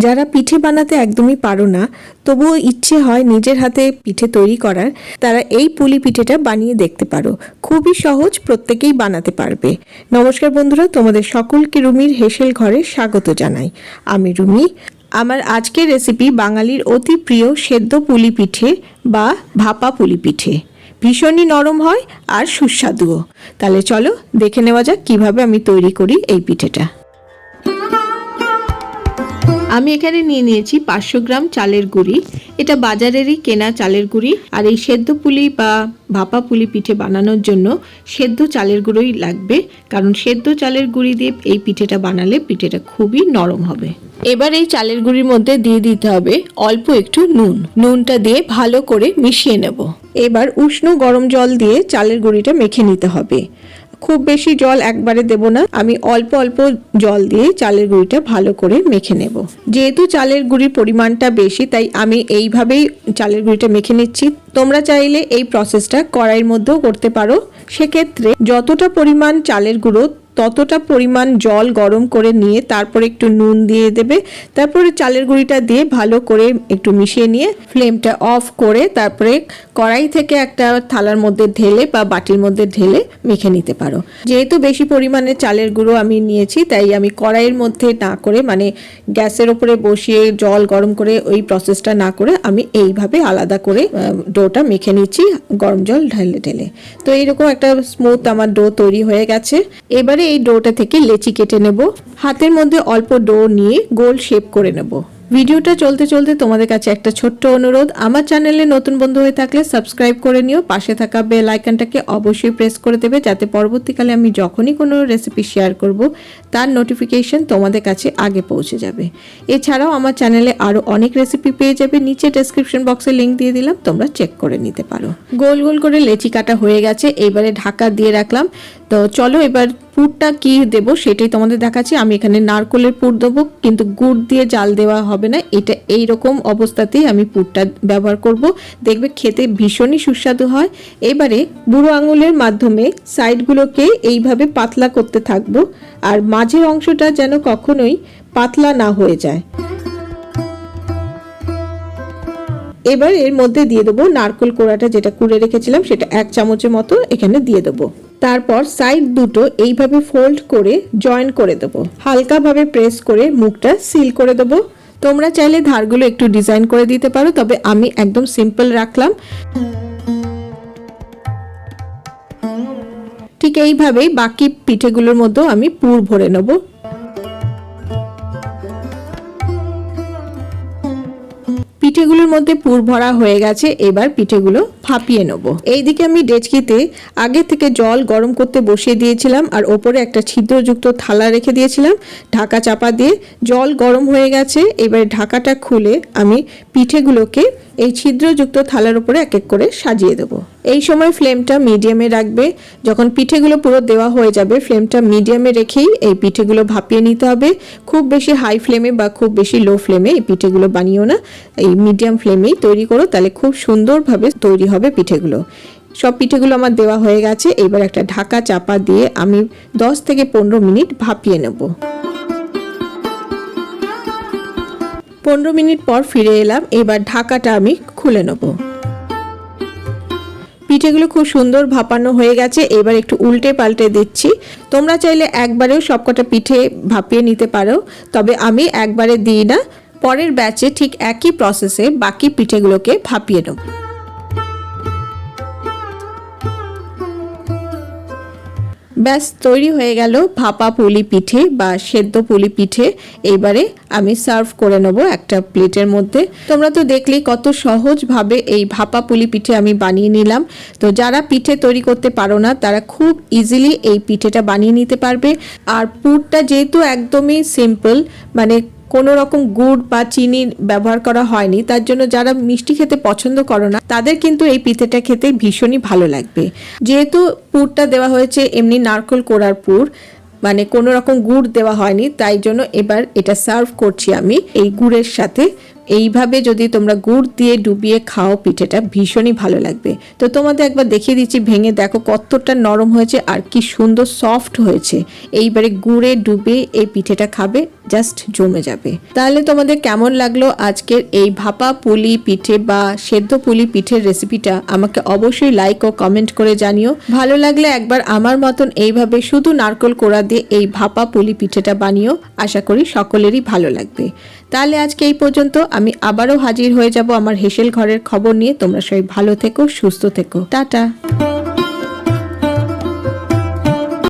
যারা পিঠে বানাতে একদমই পারো না, তবুও ইচ্ছে হয় নিজের হাতে পিঠে তৈরি করার, তারা এই পুলি পিঠেটা বানিয়ে দেখতে পারো। খুবই সহজ, প্রত্যেকেই বানাতে পারবে। নমস্কার বন্ধুরা, তোমাদের সকলকে রুমির হেসেল ঘরে স্বাগত জানাই। আমি রুমি। আমার আজকের রেসিপি বাঙালির অতি প্রিয় সেদ্ধ পুলি পিঠে বা ভাপা পুলি পিঠে। ভীষণই নরম হয় আর সুস্বাদুও। তাহলে চলো দেখে নেওয়া যাক কীভাবে আমি তৈরি করি এই পিঠেটা। আমি এখানে নিয়ে নিয়েছি পাঁচশো গ্রাম চালের গুঁড়ি। এটা বাজারেরই কেনা চালের গুঁড়ি আর এই সেদ্ধ পুলি বা ভাপা পুলি পিঠে বানানোর জন্য সেদ্ধ চালের গুঁড়োই লাগবে। কারণ সেদ্ধ চালের গুঁড়ি দিয়ে এই পিঠেটা বানালে পিঠেটা খুবই নরম হবে। এবার এই চালের গুঁড়ির মধ্যে দিয়ে দিতে হবে অল্প একটু নুন। নুনটা দিয়ে ভালো করে মিশিয়ে নেব। এবার উষ্ণ গরম জল দিয়ে চালের গুঁড়িটা মেখে নিতে হবে। খুব বেশি জল একবারে দেব না। আমি অল্প অল্প জল দিয়ে চালের গুঁড়িটা ভালো করে মেখে নেব। যেহেতু চালের গুঁড়ির পরিমাণটা বেশি, তাই আমি এইভাবেই চালের গুঁড়িটা মেখে নিচ্ছি। তোমরা চাইলে এই প্রসেসটা কড়াইয়ের মধ্যেও করতে পারো। সেক্ষেত্রে যতটা পরিমাণ চালের গুঁড়ো ততটা পরিমাণ জল গরম করে নিয়ে তারপরে একটু নুন দিয়ে দেবে। তারপরে চালের গুঁড়িটা দিয়ে ভালো করে একটু মিশিয়ে নিয়ে ফ্লেমটা অফ করে তারপরে কড়াই থেকে একটা থালার মধ্যে ঢেলে বা বাটির মধ্যে ঢেলে মেখে নিতে পারো। যেহেতু বেশি পরিমাণে চালের গুঁড়ো আমি নিয়েছি, তাই আমি কড়াইয়ের মধ্যে না করে মানে গ্যাসের ওপরে বসিয়ে জল গরম করে ওই প্রসেসটা না করে আমি এইভাবে আলাদা করে ডোটা মেখে নিচ্ছি গরম জল ঢেলে ঢেলে। তো এইরকম একটা স্মুথ আমার ডো তৈরি হয়ে গেছে। এবারে এই ডোটা থেকে লেচি কেটে নেব। হাতের মধ্যে অল্প ডো নিয়ে গোল শেপ করে নেব। ভিডিওটা চলতে চলতে তোমাদের কাছে একটা ছোট্ট অনুরোধ। আমার চ্যানেলে নতুন বন্ধু হয়ে থাকলে সাবস্ক্রাইব করে নিও। পাশে থাকা বেল আইকনটাকে অবশ্যই প্রেস করে দেবে যাতে পরবর্তীকালে আমি যখনই কোনো রেসিপি শেয়ার করব, তার নোটিফিকেশন তোমাদের কাছে আগে পৌঁছে যাবে। এছাড়াও আমার চ্যানেলে আরও অনেক রেসিপি পেয়ে যাবে। নিচে ডেসক্রিপশন বক্সে লিংক দিয়ে দিলাম, তোমরা চেক করে নিতে পারো। গোল গোল করে লেচি কাটা হয়ে গেছে, এবারে ঢাকা দিয়ে রাখলাম। তো চলো এবার পুরটা কি দেব সেটাই তোমাদের দেখাচ্ছি। আমি এখানে নারকলের পুর দেবো, কিন্তু গুড় দিয়ে জাল দেওয়া হবে না। এটা এই রকম অবস্থাতেই আমি পুরটা ব্যবহার করব। দেখবে খেতে ভীষণই সুস্বাদু হয়। এবারে বুড়ো আঙুলের মাধ্যমে সাইডগুলোকে এইভাবে পাতলা করতে থাকব। আর মাঝের অংশটা যেন কখনোই পাতলা না হয়ে যায়। এবার এর মধ্যে দিয়ে দেবো নারকেল কোড়াটা যেটা কুড়ে রেখেছিলাম, সেটা এক চামচের মতো এখানে দিয়ে দেবো। তারপর সাইড দুটো এইভাবে ফোল্ড করে জয়েন করে দেবো। হালকাভাবে প্রেস করে মুখটা সিল করে দেবো। তোমরা চাইলে ধারগুলো একটু ডিজাইন করে দিতে পারো, তবে আমি একদম সিম্পল রাখলাম। ঠিক এইভাবেই বাকি পিঠেগুলোর মধ্যেও আমি পুর ভরে নেব। পিঠেগুলোর মধ্যে পুর ভরা হয়ে গেছে, এবার পিঠেগুলো ভাপিয়ে নেব। এইদিকে আমি ডেচকিতে আগে থেকে জল গরম করতে বসিয়ে দিয়েছিলাম আর ওপরে একটা ছিদ্রযুক্ত থালা রেখে দিয়েছিলাম। ঢাকা চাপা দিয়ে জল গরম হয়ে গেছে, এবার ঢাকাটা খুলে আমি পিঠেগুলোকে এই ছিদ্রযুক্ত থালার উপরে এক এক করে সাজিয়ে দেবো। এই সময় ফ্লেমটা মিডিয়ামে রাখবে, যখন পিঠেগুলো পুরো দেওয়া হয়ে যাবে, ফ্লেমটা মিডিয়ামে রেখেই এই পিঠেগুলো ভাপিয়ে নিতে হবে। খুব বেশি হাই ফ্লেমে বা খুব বেশি লো ফ্লেমে এই পিঠেগুলো বানিও না, এই মিডিয়াম ফ্লেমেই তৈরি করো, তাহলে খুব সুন্দরভাবে তৈরি হবে পিঠেগুলো। সব পিঠেগুলো আমার দেওয়া হয়ে গেছে, এবার একটা ঢাকা চাপা দিয়ে আমি 10 থেকে পনেরো মিনিট ভাপিয়ে নেব। পনেরো মিনিট পর ফিরে এলাম, এবার ঢাকাটা আমি খুলে নেব। পিঠেগুলো খুব সুন্দর ভাপানো হয়ে গেছে, এবার একটু উল্টে পাল্টে দিচ্ছি। তোমরা চাইলে একবারেও সবকটা পিঠে ভাপিয়ে নিতে পারো, তবে আমি একবারে দিই না। পরের ব্যাচে ঠিক একই প্রসেসে বাকি পিঠেগুলোকে ভাপিয়ে নেব। ব্যাস, তৈরি হয়ে গেল ভাপা পুলি পিঠে বা সেদ্ধ পুলি পিঠে। এইবারে আমি সার্ভ করে নেব একটা প্লেটের মধ্যে। তোমরা তো দেখলেই কত সহজভাবে এই ভাপা পুলি পিঠে আমি বানিয়ে নিলাম। তো যারা পিঠে তৈরি করতে পারো না, তারা খুব ইজিলি এই পিঠেটা বানিয়ে নিতে পারবে। আর পুরটা যেহেতু একদমই সিম্পল মানে কোনো রকম গুড় বা চিনি ব্যবহার করা হয়নি। তার জন্য যারা মিষ্টি খেতে পছন্দ করো না, তাদের কিন্তু এই পিঠেটা খেতে ভীষণই ভালো লাগবে। যেহেতু পুরটা দেওয়া হয়েছে এমনি নারকল কোড়ার পুর মানে কোনো রকম গুড় দেওয়া হয়নি, তাই জন্য এবার এটা সার্ভ করছি আমি এই গুড়ের সাথে। এইভাবে যদি তোমরা গুড় দিয়ে ডুবিয়ে খাও পিঠেটা, ভীষণই ভালো লাগবে। তো তোমাদের একবার দেখিয়ে দিচ্ছি, ভেঙে দেখো কতটা নরম হয়েছে আর কি সুন্দর সফট হয়েছে। এইবারে গুড়ে ডুবে এই পিঠেটা খাবে জাস্ট জমে যাবে। তাহলে তোমাদের কেমন লাগল আজকের এই ভাপা পুলি পিঠে বা সেদ্ধ পুলি পিঠের রেসিপিটা আমাকে অবশ্যই লাইক ও কমেন্ট করে জানিও। ভালো লাগলে একবার আমার মতন এইভাবে শুধু নারকল কোড়া দিয়ে এই ভাপা পুলি পিঠেটা বানিও। আশা করি সকলেরই ভালো লাগবে। তাহলে আজকে এই পর্যন্ত। আমি আবারও হাজির হয়ে যাব আমার হেসেল ঘরের খবর নিয়ে। তোমরা সবাই ভালো থেকো, সুস্থ থেকো। টাটা।